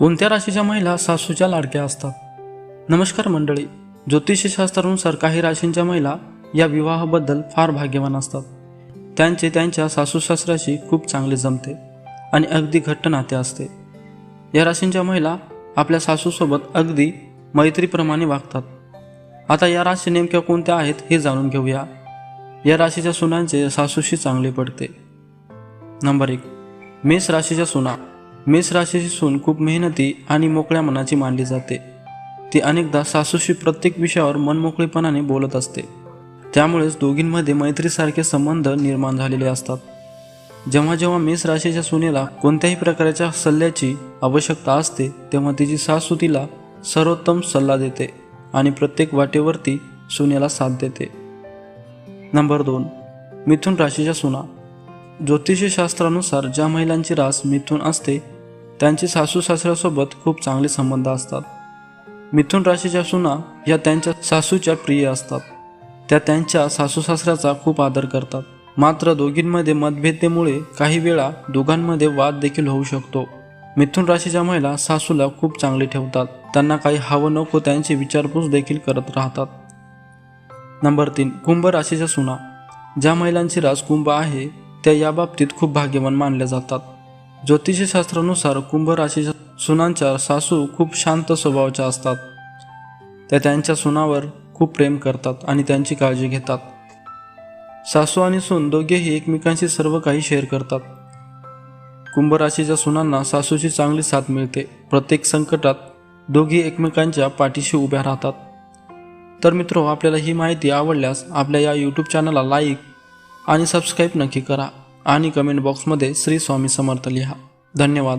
कोणत्या राशीच्या महिला सासूच्या लाडक्या असतात? नमस्कार मंडळी ज्योतिषशास्त्रानुसार काही राशींच्या महिला या विवाहाबद्दल फार भाग्यवान असतात. त्यांचे त्यांच्या सासू खूप चांगले जमते आणि अगदी घट्ट नाते असते. या राशींच्या महिला आपल्या सासूसोबत अगदी मैत्रीप्रमाणे वागतात. आता या राशी नेमक्या कोणत्या आहेत हे जाणून घेऊया. या राशीच्या सुनांचे सासूशी चांगले पडते. नंबर एक मेष राशीच्या सुना. मेष राशीची सून खूप मेहनती आणि मोकळ्या मनाची मानली जाते. ती अनेकदा सासूशी प्रत्येक विषयावर मनमोकळेपणाने बोलत असते. त्यामुळेच दोघींमध्ये मैत्रीसारखे संबंध निर्माण झालेले असतात. जेव्हा जेव्हा मेष राशीच्या सुनेला कोणत्याही प्रकारच्या सल्ल्याची आवश्यकता असते तेव्हा तिची सासू तिला सर्वोत्तम सल्ला देते आणि प्रत्येक वाटेवरती सुनेला साथ देते. नंबर दोन. मिथुन राशीच्या सुना. ज्योतिषशास्त्रानुसार ज्या महिलांची रास मिथून असते त्यांचे सासू सासऱ्यासोबत खूप चांगले संबंध असतात. मिथुन राशीच्या सुना या त्यांच्या सासूच्या प्रिय असतात. त्या त्यांच्या सासू सासऱ्याचा खूप आदर करतात. मात्र दोघींमध्ये मतभेदेमुळे काही वेळा दोघांमध्ये वाद देखील होऊ शकतो. मिथुन राशीच्या महिला सासूला खूप चांगले ठेवतात. त्यांना काही हवं नको त्यांची विचारपूस देखील करत राहतात. नंबर तीन कुंभ राशीच्या सुना. ज्या महिलांची रास कुंभ आहे त्या याबाबतीत खूप भाग्यवान मानल्या जातात. ज्योतिषशास्त्रानुसार कुंभ राशीच्या सुनांच्या सासू खूप शांत स्वभावाच्या असतात. त्या त्यांच्या सुनावर खूप प्रेम करतात आणि त्यांची काळजी घेतात. सासू आणि सून दोघेही एकमेकांशी सर्व काही शेअर करतात. कुंभ राशीच्या सुनांना सासूची चांगली साथ मिळते. प्रत्येक संकटात दोघी एकमेकांच्या पाठीशी उभ्या राहतात. तर मित्रो आपल्याला ही माहिती आवडल्यास आपल्या या यूट्यूब चॅनलला लाईक आणि सबस्क्राईब नक्की करा. आणि कमेंट बॉक्समध्ये श्री स्वामी समर्थ लिहा. धन्यवाद.